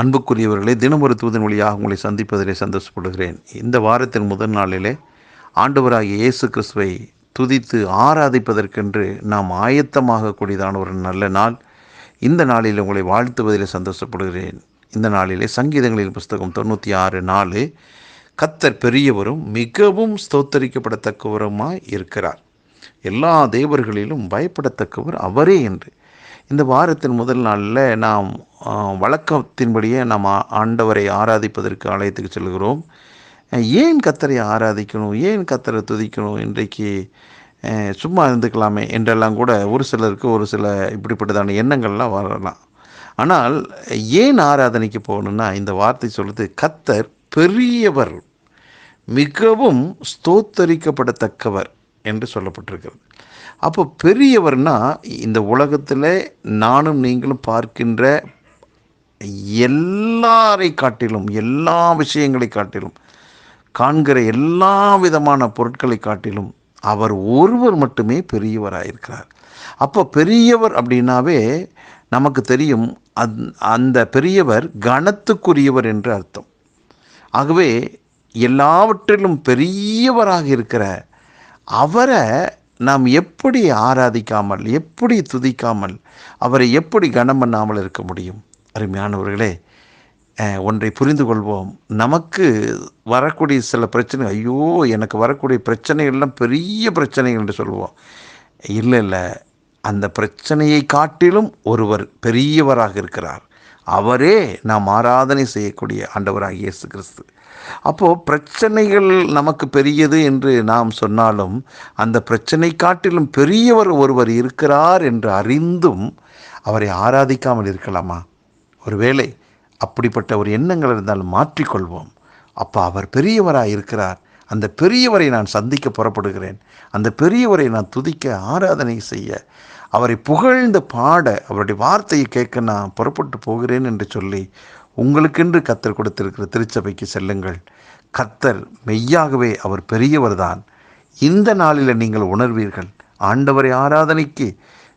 அன்புக்குரியவர்களே தினம் ஒரு தூதன் வழியாக உங்களை சந்திப்பதிலே சந்தோஷப்படுகிறேன். இந்த வாரத்தின் முதல் நாளிலே ஆண்டவராகிய இயேசு கிறிஸ்துவை துதித்து ஆராதிப்பதற்கென்று நாம் ஆயத்தமாகக்கூடியதான ஒரு நல்ல நாள். இந்த நாளில் உங்களை வாழ்த்துவதிலே சந்தோஷப்படுகிறேன். இந்த நாளிலே சங்கீதங்களின் புஸ்தகம் தொண்ணூற்றி ஆறு நாலு கத்தர் பெரியவரும் மிகவும் ஸ்தோத்தரிக்கப்படத்தக்கவருமாய் இருக்கிறார். எல்லா தேவர்களிலும் பயப்படத்தக்கவர் அவரே என்று இந்த வாரத்தின் முதல் நாளில் நாம் வழக்கத்தின்படியே நாம் ஆண்டவரை ஆராதிப்பதற்கு ஆலயத்துக்கு செல்கிறோம். ஏன் கத்தரை ஆராதிக்கணும்? ஏன் கத்தரை துதிக்கணும்? இன்றைக்கு சும்மா இருந்துக்கலாமே என்றெல்லாம் கூட ஒரு சிலருக்கு ஒரு சில இப்படிப்பட்டதான எண்ணங்கள்லாம் வரலாம். ஆனால் ஏன் ஆராதனைக்கு போகணும்னா இந்த வார்த்தை சொல்லுது கத்தர் பெரியவர் மிகவும் ஸ்தோத்தரிக்கப்படத்தக்கவர். என்று சொல்லப்பட்டிருக்கிறது. அப்போ பெரியவர்னா இந்த உலகத்தில் நானும் நீங்களும் பார்க்கின்ற எல்லாரை காட்டிலும் எல்லா விஷயங்களை காட்டிலும் காண்கிற எல்லா விதமான பொருட்களை காட்டிலும் அவர் ஒருவர் மட்டுமே பெரியவராயிருக்கிறார். அப்போ பெரியவர் அப்படின்னாவே நமக்கு தெரியும் அந் அந்த பெரியவர் கனத்துக்குரியவர் என்று அர்த்தம். ஆகவே எல்லாவற்றிலும் பெரியவராக இருக்கிற அவரை நாம் எப்படி ஆராதிக்காமல் எப்படி துதிக்காமல் அவரை எப்படி கனம் பண்ணாமல் இருக்க முடியும்? அருமையானவர்களே ஒன்றை புரிந்து கொள்வோம். நமக்கு வரக்கூடிய சில பிரச்சனை ஐயோ எனக்கு வரக்கூடிய பிரச்சனைகள்லாம் பெரிய பிரச்சனைகள் என்று சொல்லுவோம். இல்லை இல்லை. அந்த பிரச்சனையை காட்டிலும் ஒருவர் பெரியவராக இருக்கிறார். அவரே நாம் ஆராதனை செய்யக்கூடிய ஆண்டவராக இயேசு கிறிஸ்து. அப்போது பிரச்சனைகள் நமக்கு பெரியது என்று நாம் சொன்னாலும் அந்த பிரச்சனை காட்டிலும் பெரியவர் ஒருவர் இருக்கிறார் என்று அறிந்தும் அவரை ஆராதிக்காமல் இருக்கலாமா? ஒருவேளை அப்படிப்பட்ட ஒரு எண்ணங்கள் இருந்தால் மாற்றிக்கொள்வோம். அப்போ அவர் பெரியவராக இருக்கிறார். அந்த பெரியவரை நான் சந்திக்க புறப்படுகிறேன். அந்த பெரியவரை நான் துதிக்க ஆராதனை செய்ய அவரை புகழ்ந்து பாட அவருடைய வார்த்தையை கேட்க நான் புறப்பட்டு போகிறேன் என்று சொல்லி உங்களுக்கென்று கத்தர் கொடுத்திருக்கிற திருச்சபைக்கு செல்லுங்கள். கத்தர் மெய்யாகவே அவர் பெரியவர்தான். இந்த நாளில் நீங்கள் உணர்வீர்கள் ஆண்டவரை ஆராதனைக்கு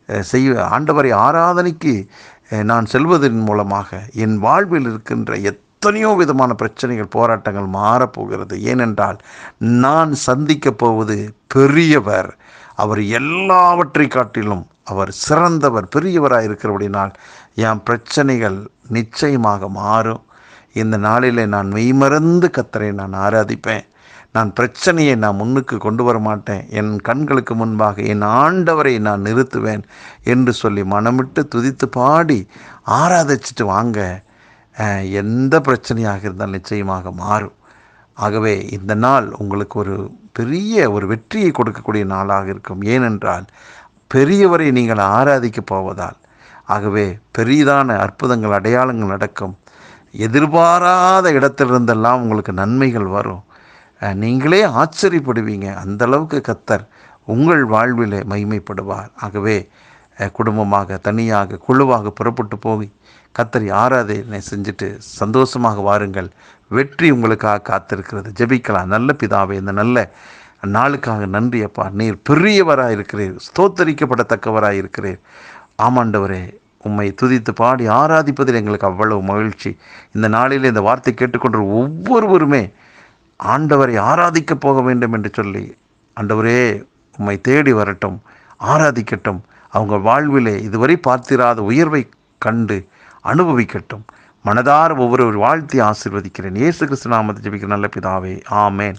அஹ், செய்ய ஆண்டவரை ஆராதனைக்கு நான் செல்வதன் மூலமாக என் வாழ்வில் இருக்கின்ற எத்தனையோ விதமான பிரச்சனைகள் போராட்டங்கள் மாறப்போகிறது. ஏனென்றால் நான் சந்திக்கப் போவது பெரியவர். அவர் எல்லாவற்றை காட்டிலும் அவர் சிறந்தவர் பெரியவராக இருக்கிறபடினால் என் பிரச்சனைகள் நிச்சயமாக மாறும். இந்த நாளிலே நான் மெய்மறந்து கத்தரை நான் ஆராதிப்பேன். நான் பிரச்சனையை நான் முன்னுக்கு கொண்டு வர மாட்டேன். என் கண்களுக்கு முன்பாக என் ஆண்டவரை நான் நிறுத்துவேன் என்று சொல்லி மனமிட்டு துதித்து பாடி ஆராதிச்சிட்டு வாங்க. எந்த பிரச்சனையாக இருந்தால் நிச்சயமாக மாறும். ஆகவே இந்த நாள் உங்களுக்கு ஒரு பெரிய ஒரு வெற்றியை கொடுக்கக்கூடிய நாளாக இருக்கும். ஏனென்றால் பெரியவரை நீங்கள் ஆராதிக்க போவதால் ஆகவே பெரிதான அற்புதங்கள் அடையாளங்கள் நடக்கும். எதிர்பாராத இடத்திலிருந்தெல்லாம் உங்களுக்கு நன்மைகள் வரும். நீங்களே ஆச்சரியப்படுவீங்க. அந்த அளவுக்கு கத்தர் உங்கள் வாழ்விலே மகிமைப்படுவார். ஆகவே குடும்பமாக தனியாக குழுவாக புறப்பட்டு போய் கத்தரி ஆராதனை செஞ்சுட்டு சந்தோஷமாக வாருங்கள். வெற்றி உங்களுக்காக காத்திருக்கிறது. ஜெபிக்கலாம். நல்ல பிதாவே இந்த நல்ல நாளுக்காக நன்றி அப்பா. நீர் பெரியவராக இருக்கிறீர். ஸ்தோத்தரிக்கப்படத்தக்கவராக இருக்கிறீர். ஆமாண்டவரே உம்மை துதித்து பாடி ஆராதிப்பதில் எங்களுக்கு அவ்வளவு மகிழ்ச்சி. இந்த நாளில் இந்த வார்த்தை கேட்டுக்கொண்டு ஒவ்வொருவருமே ஆண்டவரை ஆராதிக்க போக வேண்டும் என்று சொல்லி ஆண்டவரே உம்மை தேடி வரட்டும் ஆராதிக்கட்டும். அவங்க வாழ்விலே இதுவரை பார்த்திராத உயர்வை கண்டு அனுபவிக்கட்டும். மனதார ஒவ்வொரு வாழ்த்தி ஆசிர்வதிக்கிறேன். இயேசு கிறிஸ்து நாமத்தை ஜபிக்கிற நல்ல பிதாவே ஆமேன்.